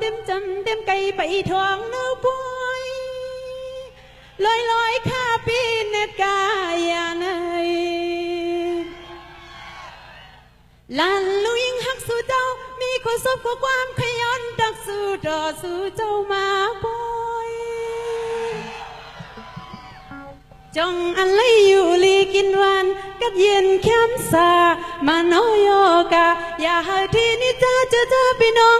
เต็มจำเต็มไก่ไปทองเนื้อปอยลอยลอยข้าปีเนตกายาในลันลุยงหักสู่เจ้า มีความสุขกว่ความขยันดักสู่ต่อสู่เจ้ามาปอยจงอันเลยอยู่ลีกินวันกับเย็นเข้มสามาโนโยกะ อย่าห้ที่นี่เธอจะเจอพี่น้อง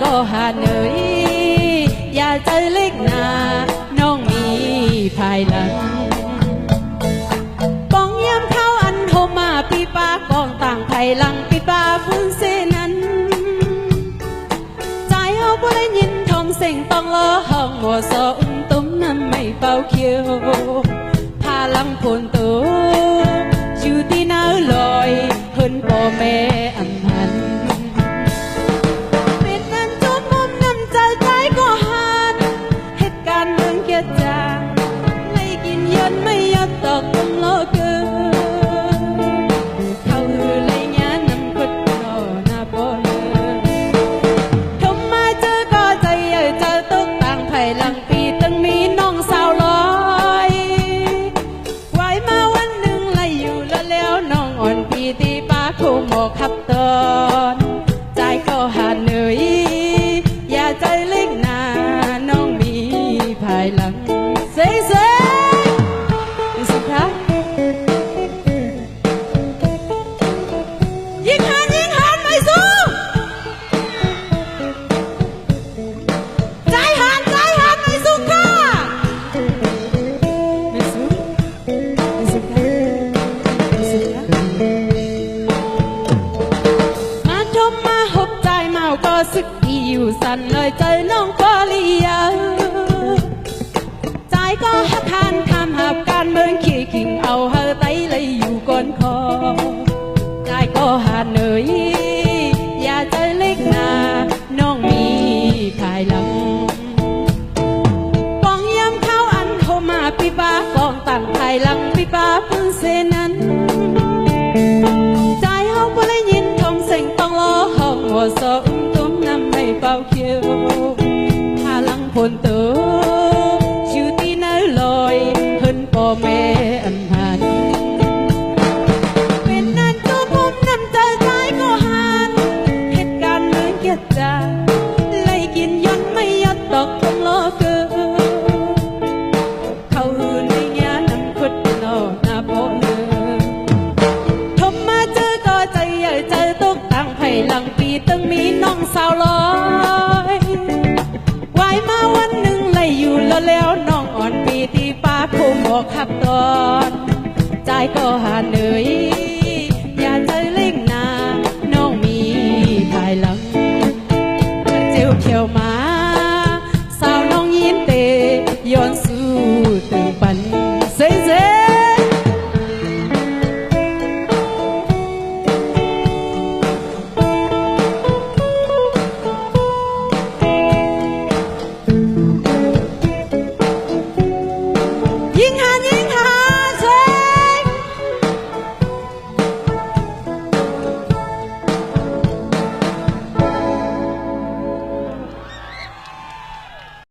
ก็หาเหนยอย่าใจเล็กหนาน้องมีภายหลังปองยามเข้าอันโฮมาปีปากองต่างไผ่หลังปีปาฟุ้นเสนั้นใจเอาบ่ได้ยินทองเสียงต้องรอห้องหัวซอุ้มตุ้มนั้นไม่เป่าเขียวพาลังพนตัวอยู่ที่นาลอยเพิ่นพ่อแม่ สึกอีอยู่สั่นเลยใจน้องก็เลียใจก็หักหันทำหับการเมืองขี้ขิงเอาเฮาไตเลยอยู่ก้นคอใจก็หาเหนื่อยอย่าใจเล็กนาน้องมีภายหลัง แล้วน้องอ่อนปีที่ป้าคงบอกขับตอนใจก็หาเหนื่อย